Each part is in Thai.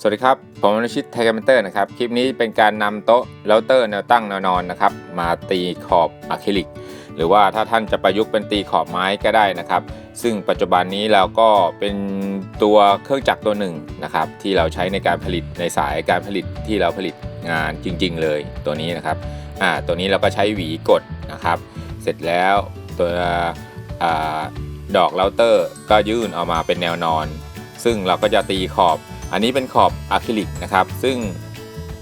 สวัสดีครับ ผมอนุชิตไทยคอมเตอร์นะครับ คลิปนี้เป็นการนำโต๊ะเราเตอร์แนวตั้งแนวนอนนะครับ มาตีขอบอะคริลิก หรือว่าถ้าท่านจะประยุกต์เป็นตีขอบไม้ก็ได้นะครับ ซึ่งปัจจุบันนี้เราก็เป็นตัวเครื่องจักรตัวหนึ่งนะครับ ที่เราใช้ในการผลิตในสายการผลิตที่เราผลิตงานจริง ๆ เลยตัวนี้นะครับอ่าตัวนี้เราก็ใช้หวีกดนะครับ เสร็จแล้วตัวอดอกเราเตอร์ก็ยื่นออกมาเป็นแนวนอน ซึ่งเราก็จะตีขอบ อันนี้เป็นขอบอะคริลิกนะครับ ซึ่ง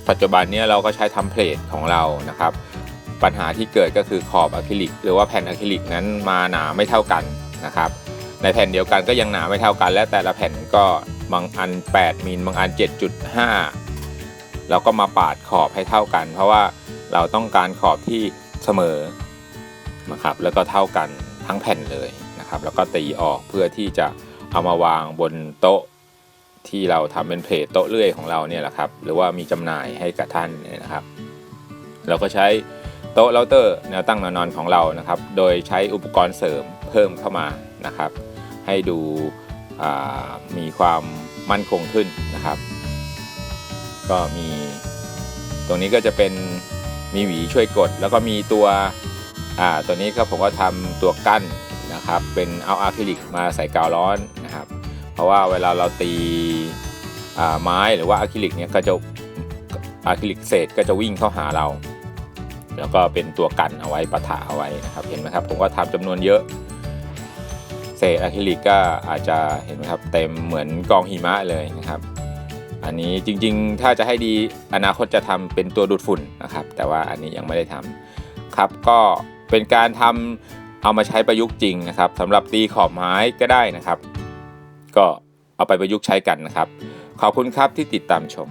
ปัจจุบันนี้เราก็ใช้ทำเพลทของเรานะครับ ปัญหาที่เกิดก็คือขอบอะคริลิกหรือว่าแผ่นอะคริลิกนั้นมาหนาไม่เท่ากันนะครับ ในแผ่นเดียวกันก็ยังหนาไม่เท่ากัน และแต่ละแผ่นก็บางอัน 8มิลบางอัน 7.5 เราก็มาปาดขอบให้เท่ากัน เพราะว่าเราต้องการขอบที่เสมอนะครับแล้วก็เท่ากันทั้งแผ่นเลยนะครับ แล้วก็ตีออกเพื่อที่จะเอามาวางบนโต๊ะ ที่เราทำเป็นเพจโต๊ะเลื่อยของเราเนี่ยแหละครับ หรือว่ามีจำหน่ายให้กับท่านนนะครับ เราก็ใช้โต๊ะเราเตอร์แนวตั้งแนวนอนของเรานะครับ โดยใช้อุปกรณ์เสริมเพิ่มเข้ามานะครับ ให้ดูมีความมั่นคงขึ้นนะครับ ก็มีตรงนี้ก็จะเป็นมีหวีช่วยกด แล้วก็มีตัวตัวนี้ก็ผมก็ทำตัวกั้นนะครับ เป็นเอาอะคริลิกมาใส่กาวร้อน เพราะว่าเวลาเราตีาไม้หรือว่าอะคริลิกเนี่ยก็จะอะคริลิกเศษก็จะวิ่งเข้าหาเรา แล้วก็เป็นตัวกันเอาไว้ปะทะเอาไว้นะครับเห็นไหมครับผมก็ทำจำนวนเยอะ เศษอะคริลิกก็อาจจะเห็นไหมครับเต็มเหมือนกองหิมะเลยนะครับ อันนี้จริงๆถ้าจะให้ดีอนาคตจะทำเป็นตัวดูดฝุ่นนะครับ แต่ว่าอันนี้ยังไม่ได้ทำครับก็เป็นการทำเอามาใช้ประยุกต์จริงนะครับสำหรับตีขอบไม้ก็ได้นะครับ ก็เอาไปประยุกต์ใช้กันนะครับ ขอบคุณครับที่ติดตามชม